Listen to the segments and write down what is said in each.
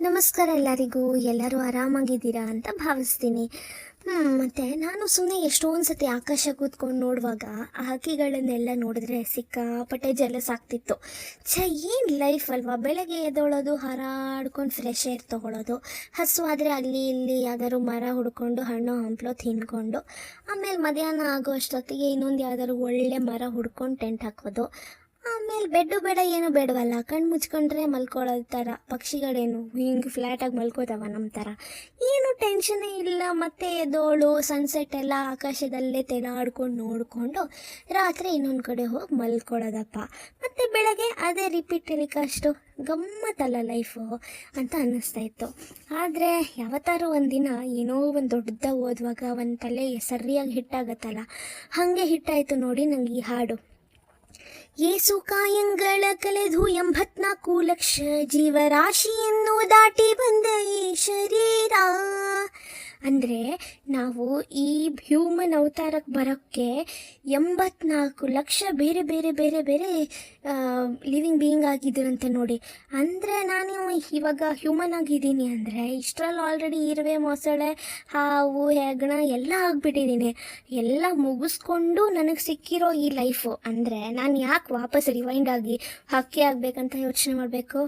ನಮಸ್ಕಾರ ಎಲ್ಲರಿಗೂ. ಎಲ್ಲರೂ ಆರಾಮಾಗಿದ್ದೀರಾ ಅಂತ ಭಾವಿಸ್ತೀನಿ. ಮತ್ತೆ ನಾನು ಸುಮ್ಮನೆ ಎಷ್ಟೊಂದು ಸತಿ ಆಕಾಶ ಕೂತ್ಕೊಂಡು ನೋಡುವಾಗ ಆ ಹಕ್ಕಿಗಳನ್ನೆಲ್ಲ ನೋಡಿದ್ರೆ ಸಿಕ್ಕಾಪಟ್ಟೆ ಜಲಸ್ ಆಗ್ತಿತ್ತು. ಛ, ಏನು ಲೈಫ್ ಅಲ್ವಾ? ಬೆಳಗ್ಗೆ ಎದ್ದೊಳೋದು, ಹಾರಾಡ್ಕೊಂಡು ಫ್ರೆಶ್ ಏರ್ ತೊಗೊಳೋದು ಹಸುವಾದರೆ ಅಲ್ಲಿ ಇಲ್ಲಿ ಯಾವ್ದಾದ್ರು ಮರ ಹುಡ್ಕೊಂಡು, ಹಣ್ಣು ಹಂಪಲು ತಿನ್ಕೊಂಡು, ಆಮೇಲೆ ಮಧ್ಯಾಹ್ನ ಆಗೋ ಅಷ್ಟೊತ್ತಿಗೆ ಇನ್ನೊಂದು ಯಾವ್ದಾದ್ರು ಒಳ್ಳೆ ಮರ ಹುಡ್ಕೊಂಡು ಟೆಂಟ್ ಹಾಕೋದು ಆಮೇಲೆ ಬೆಡ್ಡು ಬೇಡ, ಏನು ಬೇಡವಲ್ಲ. ಕಣ್ಣು ಮುಚ್ಕೊಂಡ್ರೆ ಮಲ್ಕೊಳ್ಳೋ ಥರ ಪಕ್ಷಿಗಳೇನು? ಹಿಂಗೆ ಫ್ಲ್ಯಾಟಾಗಿ ಮಲ್ಕೋತಾವ ನಮ್ಮ ಥರ ಏನು ಟೆನ್ಷನೇ ಇಲ್ಲ. ಮತ್ತೆ ಎದ್ದೋಳು ಸನ್ಸೆಟ್ ಎಲ್ಲ ಆಕಾಶದಲ್ಲೇ ತೆಲಾಡ್ಕೊಂಡು ನೋಡಿಕೊಂಡು ರಾತ್ರಿ ಇನ್ನೊಂದು ಕಡೆ ಹೋಗಿ ಮಲ್ಕೊಳ್ಳೋದಪ್ಪ. ಮತ್ತೆ ಬೆಳಗ್ಗೆ ಅದೇ ರಿಪೀಟ್ ಟೆಲಿಕಾಸ್ಟು ಗಮ್ಮತ್ತಲ್ಲ ಲೈಫು ಅಂತ ಅನ್ನಿಸ್ತಾ ಇತ್ತು. ಆದರೆ ಯಾವತ್ತಾರು ಒಂದಿನ ಏನೋ ಒಂದು ದೊಡ್ಡದ ಓದುವಾಗ ಒಂದು ತಲೆ ಸರಿಯಾಗಿ ಹಿಟ್ಟಾಗತ್ತಲ್ಲ ಹಾಗೆ ಹಿಟ್ಟಾಯಿತು ನೋಡಿ ನಂಗೆ ಈ ಹಾಡು. ಏಸು ಕಾಯಂಗಳ ಕಳೆದು ಎಂಬತ್ನಾಲ್ಕು ಲಕ್ಷ ಜೀವರಾಶಿಯನ್ನು ದಾಟಿ ಬಂದ ಈ ಶರೀರ ಅಂದರೆ ನಾವು ಈ ಹ್ಯೂಮನ್ ಅವತಾರಕ್ಕೆ ಬರೋಕ್ಕೆ ಎಂಬತ್ನಾಲ್ಕು ಲಕ್ಷ ಬೇರೆ ಬೇರೆ ಬೇರೆ ಬೇರೆ ಲಿವಿಂಗ್ ಬೀಯಿಂಗ್ ಆಗಿದ್ದೀರಂತೆ ನೋಡಿ. ಅಂದರೆ ನಾನು ಇವಾಗ ಹ್ಯೂಮನ್ ಆಗಿದ್ದೀನಿ ಅಂದರೆ ಇಷ್ಟರಲ್ಲಿ ಆಲ್ರೆಡಿ ಇರುವೆ, ಮೊಸಳೆ, ಹಾವು, ಹೆಗಣ ಎಲ್ಲ ಆಗಿಬಿಟ್ಟಿದ್ದೀನಿ. ಎಲ್ಲ ಮುಗಿಸ್ಕೊಂಡು ನನಗೆ ಸಿಕ್ಕಿರೋ ಈ ಲೈಫು ಅಂದರೆ ನಾನು ಯಾಕೆ ವಾಪಸ್ ರಿವೈಂಡ್ ಆಗಿ ಹಕ್ಕಿ ಆಗಬೇಕಂತ ಯೋಚನೆ ಮಾಡಬೇಕು?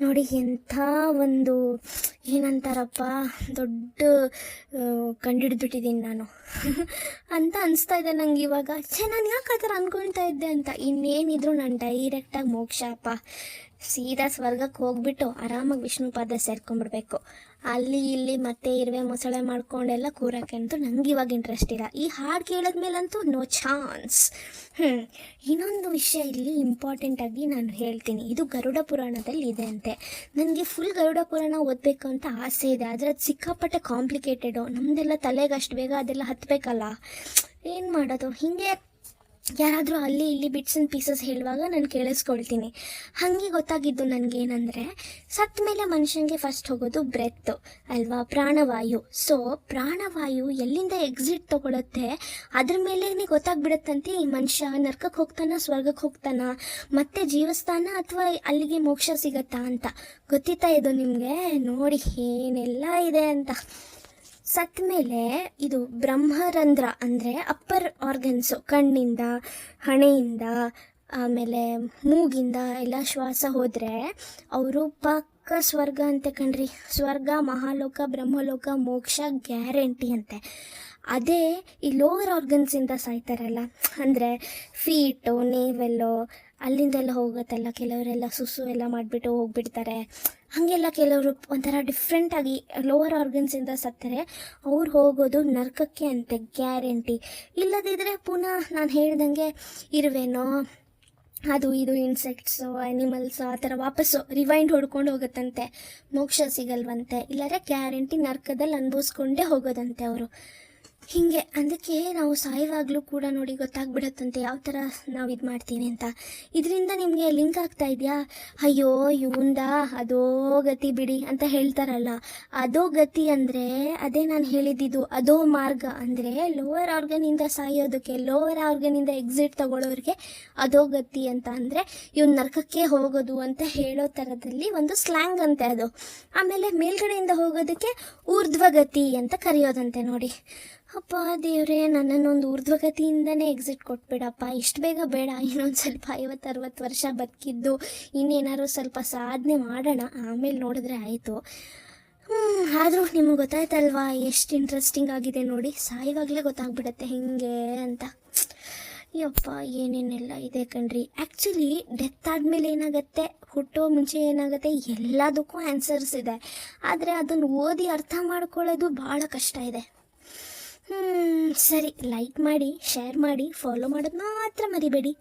ನೋಡಿ ಎಂಥ ಒಂದು ಏನಂತಾರಪ್ಪ, ದೊಡ್ಡ ಕಂಡುಹಿಡಿದ್ಬಿಟ್ಟಿದ್ದೀನಿ ನಾನು. ಅಂತ ಅನಿಸ್ತಾ ಇದೆ ನಂಗೆ ಇವಾಗ. ಛೇ, ನಾನು ಯಾಕೆ ಆ ಥರ ಅಂದ್ಕೊಳ್ತಾ ಇದ್ದೆ ಅಂತ. ಇನ್ನೇನಿದ್ರು ನಾನು ಡೈರೆಕ್ಟಾಗಿ ಮೋಕ್ಷ ಅಪ್ಪ. ಸೀದಾ ಸ್ವರ್ಗಕ್ಕೆ ಹೋಗ್ಬಿಟ್ಟು ಆರಾಮಾಗಿ ವಿಷ್ಣು ಪಾದ ಸೇರ್ಕೊಂಡ್ಬಿಡ್ಬೇಕು. ಅಲ್ಲಿ ಇಲ್ಲಿ ಮತ್ತೆ ಇರುವೆ ಮೊಸಳೆ ಮಾಡ್ಕೊಂಡೆಲ್ಲ ಕೂರಕ್ಕೆ ಅಂತೂ ನಂಗೆ ಇವಾಗ ಇಂಟ್ರೆಸ್ಟ್ ಇಲ್ಲ. ಈ ಹಾಡು ಕೇಳಿದ್ಮೇಲಂತೂ ನೋ ಚಾನ್ಸ್ ಹ್ಞೂ ಇನ್ನೊಂದು ವಿಷಯ ಇಲ್ಲಿ ಇಂಪಾರ್ಟೆಂಟಾಗಿ ನಾನು ಹೇಳ್ತೀನಿ. ಇದು ಗರುಡ ಪುರಾಣದಲ್ಲಿ ಇದೆ ಅಂತೆ. ನನಗೆ ಫುಲ್ ಗರುಡ ಪುರಾಣ ಓದಬೇಕು ಅಂತ ಆಸೆ ಇದೆ. ಆದರೆ ಅದು ಸಿಕ್ಕಾಪಟ್ಟೆ ಕಾಂಪ್ಲಿಕೇಟೆಡು ನಮ್ಮದೆಲ್ಲ ತಲೆಗೆ ಅಷ್ಟು ಬೇಗ ಅದೆಲ್ಲ ಹತ್ತಬೇಕಲ್ಲ ಏನು ಮಾಡೋದು? ಹೀಗೆ ಯಾರಾದರೂ ಅಲ್ಲಿ ಇಲ್ಲಿ ಬಿಟ್ಸ್ ಅಂಡ್ ಪೀಸಸ್ ಹೇಳುವಾಗ ನಾನು ಕೇಳಿಸ್ಕೊಳ್ತೀನಿ. ಹಾಗೆ ಗೊತ್ತಾಗಿದ್ದು ನನಗೇನಂದರೆ ಸತ್ತ ಮೇಲೆ ಮನುಷ್ಯನಿಗೆ ಫಸ್ಟ್ ಹೋಗೋದು ಬ್ರೆತ್ ಅಲ್ವಾ? ಪ್ರಾಣವಾಯು. ಸೊ ಪ್ರಾಣವಾಯು ಎಲ್ಲಿಂದ ಎಕ್ಸಿಟ್ ತೊಗೊಳುತ್ತೆ? ಅದ್ರ ಮೇಲೇ ಗೊತ್ತಾಗ್ಬಿಡುತ್ತಂತೆ ಈ ಮನುಷ್ಯ. ನರ್ಕಕ್ಕೆ ಹೋಗ್ತಾನ ಸ್ವರ್ಗಕ್ಕೆ ಹೋಗ್ತಾನ, ಮತ್ತೆ ಜೀವಸ್ಥಾನ ಅಥವಾ ಅಲ್ಲಿಗೆ ಮೋಕ್ಷ ಸಿಗತ್ತಾ ಅಂತ. ಗೊತ್ತಿತ್ತಾ ಇದು ನಿಮಗೆ? ನೋಡಿ, ಏನೆಲ್ಲ ಇದೆ ಅಂತ. ಸತ್ತ ಮೇಲೆ ಇದು ಬ್ರಹ್ಮರಂಧ್ರ ಅಂದರೆ ಅಪ್ಪರ್ ಆರ್ಗನ್ಸು ಕಣ್ಣಿಂದ, ಹಣೆಯಿಂದ, ಆಮೇಲೆ ಮೂಗಿಂದ ಎಲ್ಲ ಶ್ವಾಸ ಹೋದರೆ ಅವರು ಪಕ್ಕ ಸ್ವರ್ಗ ಅಂತೆ ಕಣ್ರಿ. ಸ್ವರ್ಗ, ಮಹಾಲೋಕ, ಬ್ರಹ್ಮಲೋಕ, ಮೋಕ್ಷ ಗ್ಯಾರಂಟಿ ಅಂತೆ. ಅದೇ ಈ ಲೋವರ್ ಆರ್ಗನ್ಸಿಂದ ಸಾಯ್ತಾರಲ್ಲ, ಅಂದರೆ ಫೀಟು ನೇವೆಲ್ಲೋ ಅಲ್ಲಿಂದೆಲ್ಲ ಹೋಗುತ್ತಲ್ಲ, ಕೆಲವರೆಲ್ಲ ಸುಸು ಎಲ್ಲ ಮಾಡಿಬಿಟ್ಟು ಹೋಗ್ಬಿಡ್ತಾರೆ. ಹಾಗೆಲ್ಲ ಕೆಲವರು ಒಂಥರ ಡಿಫ್ರೆಂಟಾಗಿ ಲೋವರ್ ಆರ್ಗನ್ಸಿಂದ ಸತ್ತರೆ, ಅವ್ರು ಹೋಗೋದು ನರ್ಕಕ್ಕೆ ಅಂತೆ ಗ್ಯಾರಂಟಿ ಇಲ್ಲದಿದ್ದರೆ ಪುನಃ ನಾನು ಹೇಳ್ದಂಗೆ ಇರುವೇನೋ, ಅದು ಇದು ಇನ್ಸೆಕ್ಟ್ಸು ಅನಿಮಲ್ಸು ಆ ಥರ ವಾಪಸ್ಸು ರಿವೈಂಡ್ ಹೊಡ್ಕೊಂಡು ಹೋಗುತ್ತಂತೆ, ಮೋಕ್ಷ ಸಿಗಲ್ವಂತೆ. ಇಲ್ಲಾರೆ ಗ್ಯಾರಂಟಿ ನರ್ಕದಲ್ಲಿ ಅನುಭವಿಸ್ಕೊಂಡೇ ಹೋಗೋದಂತೆ ಅವರು. ಹೀಗೆ ಅದಕ್ಕೆ ನಾವು ಸಾಯುವಾಗಲೂ ಕೂಡ ನೋಡಿ ಗೊತ್ತಾಗ್ಬಿಡತ್ತಂತೆ ಯಾವ ಥರ ನಾವು ಇದು ಮಾಡ್ತೀವಿ ಅಂತ. ಇದರಿಂದ ನಿಮಗೆ ಲಿಂಕ್ ಆಗ್ತಾ ಇದೆಯಾ? ಅಯ್ಯೋ, ಇವಂದ ಅದೋ ಗತಿ ಬಿಡಿ ಅಂತ ಹೇಳ್ತಾರಲ್ಲ. ಅದೋ ಗತಿ ಅಂದರೆ ಅದೇ ನಾನು ಹೇಳಿದ್ದಿದ್ದು ಅದೋ ಮಾರ್ಗ ಅಂದರೆ ಲೋವರ್ ಆರ್ಗನಿಂದ ಸಾಯೋದಕ್ಕೆ ಲೋವರ್ ಆರ್ಗನಿಂದ ಎಕ್ಸಿಟ್ ತಗೊಳ್ಳೋರಿಗೆ ಅದೋ ಗತಿ ಅಂತ ಅಂದರೆ ಇವ್ನು ನರ್ಕಕ್ಕೆ ಹೋಗೋದು ಅಂತ ಹೇಳೋ ಥರದಲ್ಲಿ ಒಂದು ಸ್ಲ್ಯಾಂಗ್ ಅಂತೆ ಅದು. ಆಮೇಲೆ ಮೇಲ್ಗಡೆಯಿಂದ ಹೋಗೋದಕ್ಕೆ ಊರ್ಧ್ವಗತಿ ಅಂತ ಕರೆಯೋದಂತೆ ನೋಡಿ. ಅಪ್ಪ ದೇವ್ರೆ, ನನ್ನನ್ನೊಂದು ಊರ್ಧ್ವಗತಿಯಿಂದನೇ ಎಕ್ಸಿಟ್ ಕೊಟ್ಬಿಡಪ್ಪ. ಇಷ್ಟು ಬೇಗ ಬೇಡ, ಇನ್ನೊಂದು ಸ್ವಲ್ಪ ಐವತ್ತು, ಅರವತ್ತು ವರ್ಷ ಬದುಕಿದ್ದು, ಇನ್ನೇನಾದ್ರು ಸ್ವಲ್ಪ ಸಾಧನೆ ಮಾಡೋಣ. ಆಮೇಲೆ ನೋಡಿದ್ರೆ ಆಯಿತು. ಆದರೂ ನಿಮ್ಗೆ ಗೊತ್ತಾಯ್ತಲ್ವಾ, ಎಷ್ಟು ಇಂಟ್ರೆಸ್ಟಿಂಗ್ ಆಗಿದೆ ನೋಡಿ. ಸಾಯುವಾಗಲೇ ಗೊತ್ತಾಗ್ಬಿಡತ್ತೆ ಹೇಗೆ ಅಂತ. ಯಪ್ಪ, ಏನೇನೆಲ್ಲ ಇದೆ ಕಣ್ರಿ. ಆ್ಯಕ್ಚುಲಿ ಡೆತ್ ಆದಮೇಲೆ ಏನಾಗುತ್ತೆ? ಹುಟ್ಟೋ ಮುಂಚೆ ಏನಾಗುತ್ತೆ? ಎಲ್ಲದಕ್ಕೂ ಆನ್ಸರ್ಸ್ ಇದೆ. ಆದರೆ ಅದನ್ನು ಓದಿ ಅರ್ಥ ಮಾಡ್ಕೊಳ್ಳೋದು ಭಾಳ ಕಷ್ಟ ಇದೆ. ಸರಿ ಲೈಕ್ ಮಾಡಿ ಶೇರ್ ಮಾಡಿ ಫಾಲೋ ಮಾಡೋದು ಮಾತ್ರ ಮರಿಬೇಡಿ.